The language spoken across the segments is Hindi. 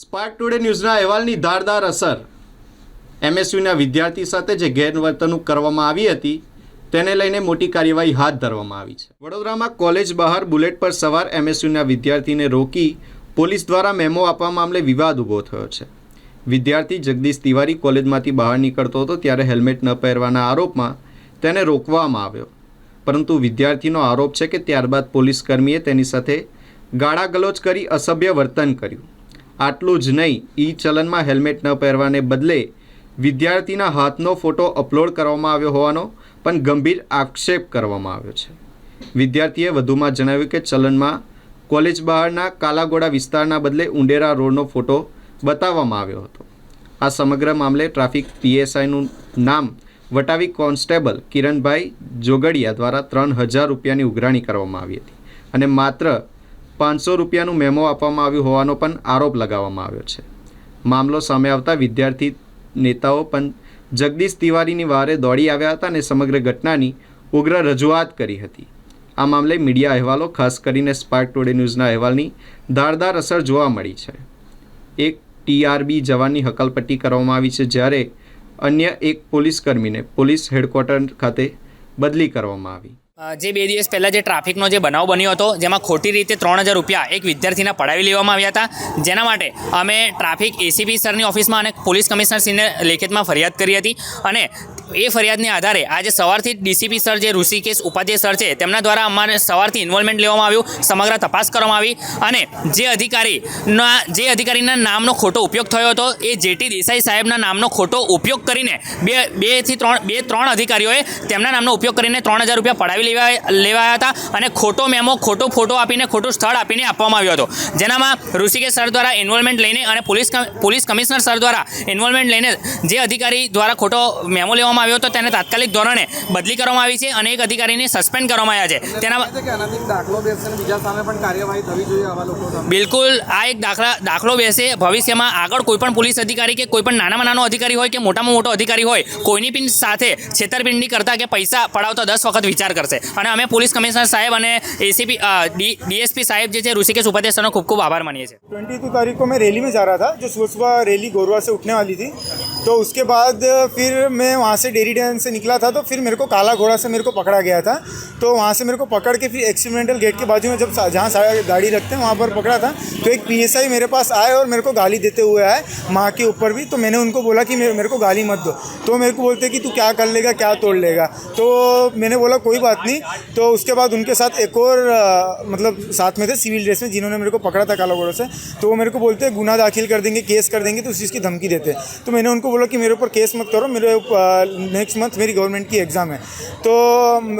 સ્પાર્ક ટુડે ન્યૂઝના અહેવાલની ધારદાર અસર. એમએસયુના વિદ્યાર્થી સાથે જે ગેરવર્તણૂક કરવામાં આવી હતી, તેને લઈને મોટી કાર્યવાહી હાથ ધરવામાં આવી છે. વડોદરામાં કોલેજ બહાર બુલેટ પર સવાર એમએસયુના વિદ્યાર્થીને રોકી પોલીસ દ્વારા મેમો આપવા મામલે વિવાદ ઊભો થયો છે. વિદ્યાર્થી જગદીશ તિવારી કોલેજમાંથી બહાર નીકળતો હતો ત્યારે હેલ્મેટ ન પહેરવાના આરોપમાં તેને રોકવામાં આવ્યો. પરંતુ વિદ્યાર્થીનો આરોપ છે કે ત્યારબાદ પોલીસ કર્મીએ તેની સાથે ગાળાગલોચ કરી અસભ્ય વર્તન કર્યું. આટલું જ નહીં, ઈ ચલનમાં હેલ્મેટ ન પહેરવાને બદલે વિદ્યાર્થીના હાથનો ફોટો અપલોડ કરવામાં આવ્યો હોવાનો પણ ગંભીર આક્ષેપ કરવામાં આવ્યો છે. વિદ્યાર્થીએ વધુમાં જણાવ્યું કે ચલનમાં કોલેજ બહારના કાલાગોડા વિસ્તારના બદલે ઉંડેરા રોડનો ફોટો બતાવવામાં આવ્યો હતો. આ સમગ્ર મામલે ટ્રાફિક પીએસઆઈનું નામ વટાવી કોન્સ્ટેબલ કિરણભાઈ જોગડિયા દ્વારા ત્રણ હજાર રૂપિયાની ઉઘરાણી કરવામાં આવી હતી અને માત્ર પાંચસો રૂપિયાનું મેમો આપવામાં આવ્યું હોવાનો પણ આરોપ લગાવવામાં આવ્યો છે. મામલો સામે આવતા વિદ્યાર્થી નેતાઓ પણ જગદીશ તિવારીની વારે દોડી આવ્યા હતા અને સમગ્ર ઘટનાની ઉગ્ર રજૂઆત કરી હતી. આ મામલે મીડિયા અહેવાલો, ખાસ કરીને સ્પાર્ક ટુડે ન્યૂઝના અહેવાલની ધારદાર અસર જોવા મળી છે. એક ટીઆરબી જવાનની હકાલપટ્ટી કરવામાં આવી છે જ્યારે અન્ય એક પોલીસ કર્મીને પોલીસ હેડક્વાર્ટર ખાતે બદલી કરવામાં આવી. જે બે દિવસ પહેલાં જે ટ્રાફિકનો જે બનાવ બન્યો હતો, જેમાં ખોટી રીતે ત્રણ હજાર રૂપિયા એક વિદ્યાર્થીના પડાવી લેવામાં આવ્યા હતા. જેના માટે અમે ટ્રાફિક એસીપી સરની ઓફિસમાં અને પોલીસ કમિશનરશ્રીને લેખિતમાં ફરિયાદ કરી હતી. અને એ ફરિયાદને આધારે આજે સવારથી ડીસીપી સર જે ઋષિકેશ ઉપાધ્યાય સર છે, તેમના દ્વારા અમારે સવારથી ઇન્વોલ્વમેન્ટ લેવામાં આવ્યું. સમગ્ર તપાસ કરવામાં આવી અને જે અધિકારીના જે અધિકારીના નામનો ખોટો ઉપયોગ થયો હતો, એ જેટી દેસાઈ સાહેબના નામનો ખોટો ઉપયોગ કરીને બે બેથી ત્રણ બે ત્રણ અધિકારીઓએ તેમના નામનો ઉપયોગ કરીને ત્રણ હજાર રૂપિયા પડાવી લેવા લેવાયા હતા અને ખોટો મેમો, ખોટો ફોટો આપીને, ખોટું સ્થળ આપીને આપવામાં આવ્યો હતો. જેનામાં ઋષિકેશ સર દ્વારા ઇન્વોલ્વમેન્ટ લઈને અને પોલીસ પોલીસ કમિશનર સર દ્વારા ઇન્વોલ્વમેન્ટ લઈને જે અધિકારી દ્વારા ખોટો મેમો લેવામાં આવ્યો હતો તેને તાત્કાલિક ધોરણે બદલી કરવામાં આવી છે અને એક અધિકારીને સસ્પેન્ડ કરવામાં આવ્યા છે તેના છે કે આનાથી એક દાખલો બેસશે અને બીજા સામે પણ કાર્યવાહી થવી જોઈએ આવા લોકો સામે બિલકુલ આ એક દાખલા દાખલો બેસે ભવિષ્યમાં આગળ કોઈ પણ પોલીસ અધિકારી કે કોઈ પણ નાનામાં નાનો અધિકારી હોય કે મોટામાં મોટો અધિકારી હોય કોઈની પણ સાથે છેતરપિંડી કરતા કે પૈસા પડાવતા દસ વખત વિચાર કરશે અને અમે પોલીસ કમિશનર સાહેબ અને એસીપી ડીએસપી સાહેબ જે છે ઋષિકેશ ઉપાધ્યાય સરનો ખૂબ ખૂબ આભાર માનીએ છીએ ट्वेंटी टू तारीख को मैं रैली में जा रहा था जो सुबह सुबह रैली गोरवा से उठने वाली थी तो उसके बाद फिर मैं वहाँ से डेरी डैन से निकला था तो फिर मेरे को काला घोड़ा से मेरे को पकड़ा गया था। तो वहाँ से मेरे को पकड़ के फिर एक्सीडेंटल गेट के बाजू में जब जहाँ सारा गाड़ी रखते हैं, वहाँ पर पकड़ा था। तो एक पीएसआई मेरे पास आए और मेरे को गाली देते हुए आए माँ के ऊपर भी। तो मैंने उनको बोला कि मेरे को गाली मत दो। तो मेरे को बोलते कि तू क्या कर लेगा, क्या तोड़ लेगा। तो मैंने बोला, कोई बात नहीं। तो उसके बाद उनके साथ एक और मतलब साथ में थे सिविल ड्रेस में, जिन्होंने मेरे को पकड़ा था काला घोड़ा से। तो वो मेरे को बोलते, गुना दाखिल कर देंगे, केस कर देंगे तो उस चीज़ की धमकी देते तो मैंने उनको बोला कि मेरे ऊपर केस मत करो, मेरे नेक्स्ट मंथ मेरी गवर्नमेंट की एग्ज़ाम है। तो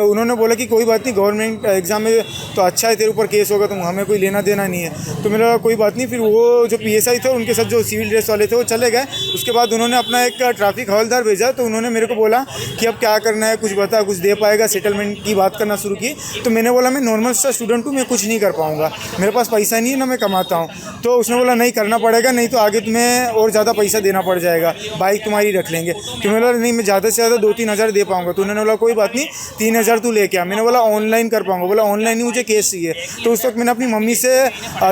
उन्होंने बोला कि कोई बात नहीं गवर्नमेंट एग्ज़ाम में तो अच्छा है, तेरे ऊपर केस होगा तो हमें कोई लेना देना नहीं है। तो मेरा कोई बात नहीं, फिर वो जो पीएसआई थे, उनके साथ जो सिविल ड्रेस वाले थे, वो चले गए। उसके बाद उन्होंने अपना एक ट्रैफ़िक हवलदार भेजा तो उन्होंने मेरे को बोला कि अब क्या करना है, कुछ बता, कुछ दे पाएगा सेटलमेंट की बात करना शुरू की। तो मैंने बोला, मैं नॉर्मल सा स्टूडेंट हूँ, मैं कुछ नहीं कर पाऊँगा। मेरे पास पैसा नहीं है, ना मैं कमाता हूँ। तो उसने बोला, नहीं, करना पड़ेगा, नहीं तो आगे तुम्हें और ज़्यादा पैसा देना पड़ जाएगा। बाइक तुम्हारी रख लेंगे। तो मैंने बोला, नहीं, मैं ज़्यादा से ज़्यादा दो तीन हज़ार दे पाऊँगा। तो उन्होंने बोला, कोई बात नहीं, तीन हज़ार तू लेके आ। मैंने बोला, ऑनलाइन कर पाऊँगा। बोला, ऑनलाइन ही मुझे केस चाहिए। तो उस वक्त मैंने अपनी मम्मी से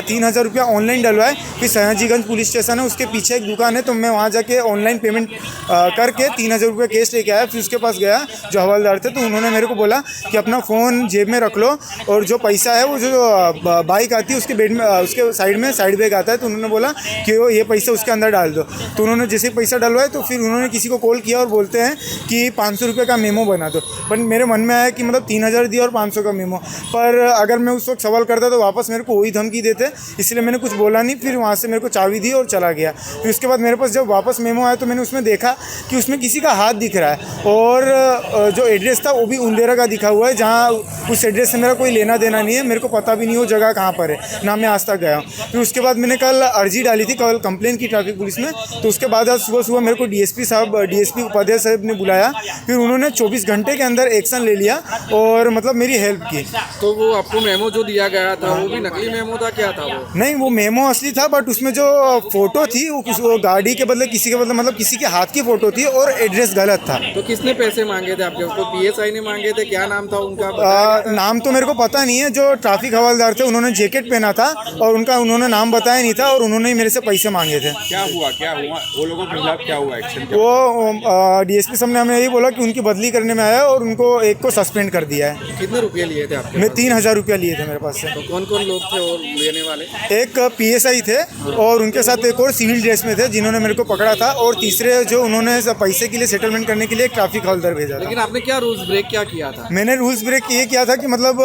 तीन हज़ार रुपया ऑनलाइन डलवाए फिर सयाजीगंज पुलिस स्टेशन है, उसके पीछे एक दुकान है तो मैं वहाँ जाके ऑनलाइन पेमेंट करके तीन हज़ार रुपये केस लेके आया। फिर उसके पास गया, जो हवलदार थे तो उन्होंने मेरे को बोला कि अपना फ़ोन जेब में रख लो और जो पैसा है, वो जो बाइक आती है, उसके बेड में उसके साइड में, साइड बैग आता है तो उन्होंने बोला कि वो ये पैसा उसके अंदर डाल दो। तो उन्होंने जैसे ही पैसा डलवाए तो फिर उन्होंने किसी को कॉल किया और बोलते हैं कि पाँच सौ का मेमो बना दो। पर मेरे मन में आया कि मतलब तीन हज़ार दिया और पाँच सौ का मेमो। पर अगर मैं उस वक्त सवाल करता तो वापस मेरे को वही धमकी देते, इसलिए मैंने कुछ बोला नहीं, फिर वहाँ से मेरे को चाबी दी और चला गया। फिर उसके बाद मेरे पास जब वापस मेमो आया तो मैंने उसमें देखा कि उसमें किसी का हाथ दिख रहा है और जो एड्रेस था वो भी उंदेरा का दिखा हुआ है, जहाँ उस एड्रेस से मेरा कोई लेना देना नहीं है, मेरे को पता भी नहीं वो जगह कहाँ पर है, ना मैं आज तक गया हूँ। फिर उसके बाद मैंने कल अर्जी डाली थी, कल कंप्लेन की ट्रैफ़िक पुलिस में तो उसके बाद आज सुबह सुबह मेरे को डीएसपी साहब डीएसपी उपाध्याय साहब ने बुलाया। फिर उन्होंने 24 घंटे के अंदर एक्शन ले लिया और मतलब मेरी हेल्प की। तो वो आपको मेमो जो दिया गया था वो भी नकली मेमो था क्या था वो? नहीं वो मेमो असली था बट उसमें जो फ़ोटो थी वो, गाड़ी के बदले किसी के बदले मतलब किसी के हाथ की फ़ोटो थी और एड्रेस गलत था। तो किसने पैसे मांगे थे आपके? उसको पीएसआई ने मांगे थे? क्या नाम था उनका? आ, नाम तो मेरे को पता नहीं है जो ट्रैफ़िक हवालदार थे उन्होंने जैकेट पहना था और उनका उन्होंने नाम बताया नहीं था और उन्होंने ही मेरे से पैसे मांगे थे। क्या हुआ? क्या हुआ? वो लोगों के खिलाफ क्या हुआ एक्शन क्या? वो डीएसपी साहब ने हमें यही बोला कि उनकी बदली करने में आया और उनको एक को सस्पेंड कर दिया है। कितने रुपए लिए थे आपके मैं तीन हज़ार रुपया लिए थे मेरे पास से। तो कौन कौन लोग थे और लेने वाले? एक पीएसआई थे और उनके साथ एक और सिविल ड्रेस में थे जिन्होंने मेरे को पकड़ा था और तीसरे जो उन्होंने पैसे के लिए सेटलमेंट करने के लिए ट्रैफ़िक हवलदार भेजा लेकिन आपने क्या रूल्स ब्रेक क्या किया था? मैंने रूल्स ब्रेक ये किया था कि मतलब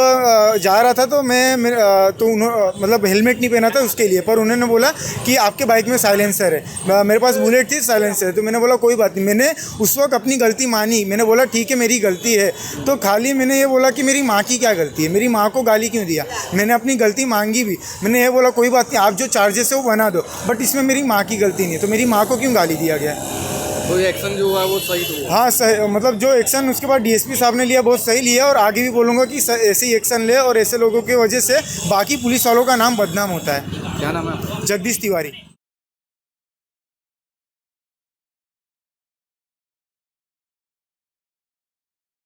जा रहा था तो मैं तो मतलब हेलमेट नहीं पहना था उसके लिए पर उन्होंने बोला कि आपके बाइक में साइलेंसर है। मेरे पास बुलेट थी साइलेंसर है। तो मैंने बोला कोई बात नहीं। मैंने उस वक्त अपनी गलती मानी। मैंने बोला ठीक है मेरी गलती है। तो खाली मैंने ये बोला कि मेरी माँ की क्या गलती है? मेरी माँ को गाली क्यों दिया? मैंने अपनी गलती मांगी भी। मैंने ये बोला कोई बात नहीं आप जो चार्जेस है वो बना दो। बट इसमें मेरी माँ की गलती नहीं है। तो मेरी माँ को क्यों गाली दिया गया? तो एक्शन जो हुआ वो सही तो हुआ? हाँ सही मतलब जो एक्शन उसके बाद डीएसपी साहब ने लिया बहुत सही लिया। और आगे भी बोलूँगा कि ऐसे ही एक्शन ले और ऐसे लोगों की वजह से बाकी पुलिस वालों का नाम बदनाम होता है। क्या नाम है जगदीश तिवारी।